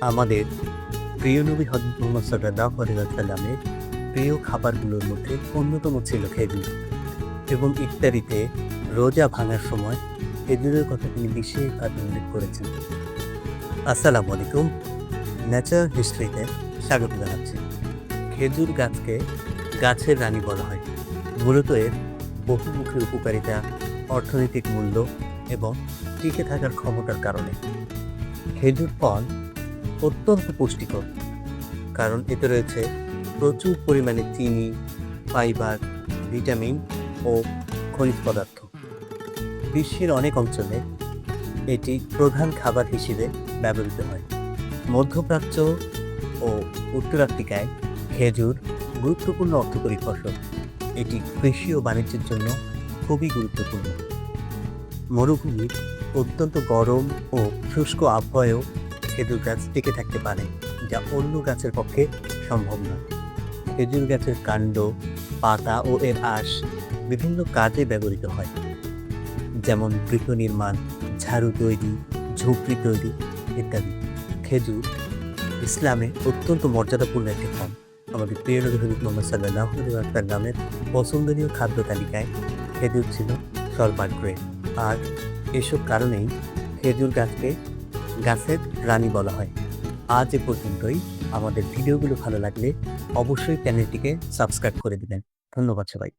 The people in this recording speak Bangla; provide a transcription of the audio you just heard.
আমাদের প্রিয় নবী হজরত প্রিয় খাবারগুলোর মধ্যে অন্যতম ছিল খেজুর এবং ইফতারিতে রোজা ভাঙার সময় খেজুরের কথা তিনি বিশেষভাবে উল্লেখ করেছেন। আসসালামু আলাইকুম ন্যাচারাল হিস্ট্রিতে স্বাগত জানাচ্ছি। খেজুর গাছকে গাছের রানী বলা হয়। মূলত এর বহুমুখী উপকারিতা অর্থনৈতিক মূল্য এবং টিকে থাকার ক্ষমতার কারণে। খেজুর ফল অত্যন্ত পুষ্টিকর। কারণ এতে রয়েছে প্রচুর পরিমাণে চিনি, ফাইবার, ভিটামিন ও খনিজ পদার্থ। বিশ্বের অনেক অঞ্চলে এটি প্রধান খাবার হিসেবে ব্যবহৃত হয়। মধ্যপ্রাচ্য ও উত্তর আফ্রিকায় খেজুর গুরুত্বপূর্ণ অর্থকরী ফসল। এটি কৃষি ও বাণিজ্যের জন্য খুবই গুরুত্বপূর্ণ। মরুভূমির অত্যন্ত গরম ও শুষ্ক আবহাওয়ায়ও খেজুর গাছ টিকে থাকতে পারে, যা অন্য গাছের পক্ষে সম্ভব নয়। খেজুর গাছের কাণ্ড, পাতা ও এর আঁশ বিভিন্ন কাজে ব্যবহৃত হয়। যেমন গৃহ নির্মাণ, ঝাড়ু তৈরি, ঝুপড়ি তৈরি ইত্যাদি। খেজুর ইসলামে অত্যন্ত মর্যাদাপূর্ণ একটি ফল। আমাদের প্রিয় নবী হজরত মোহাম্মদ সাল্লাহ নামের পছন্দনীয় খাদ্য তালিকায় খেজুর ছিল সর্বাগ্রে। আর এসব কারণেই খেজুর গাছকে গাছের রানী বলা হয়। আজ এ পর্যন্তই। আমাদের ভিডিওগুলো ভালো লাগলে অবশ্যই চ্যানেলটিকে সাবস্ক্রাইব করে দিবেন। ধন্যবাদ সবাই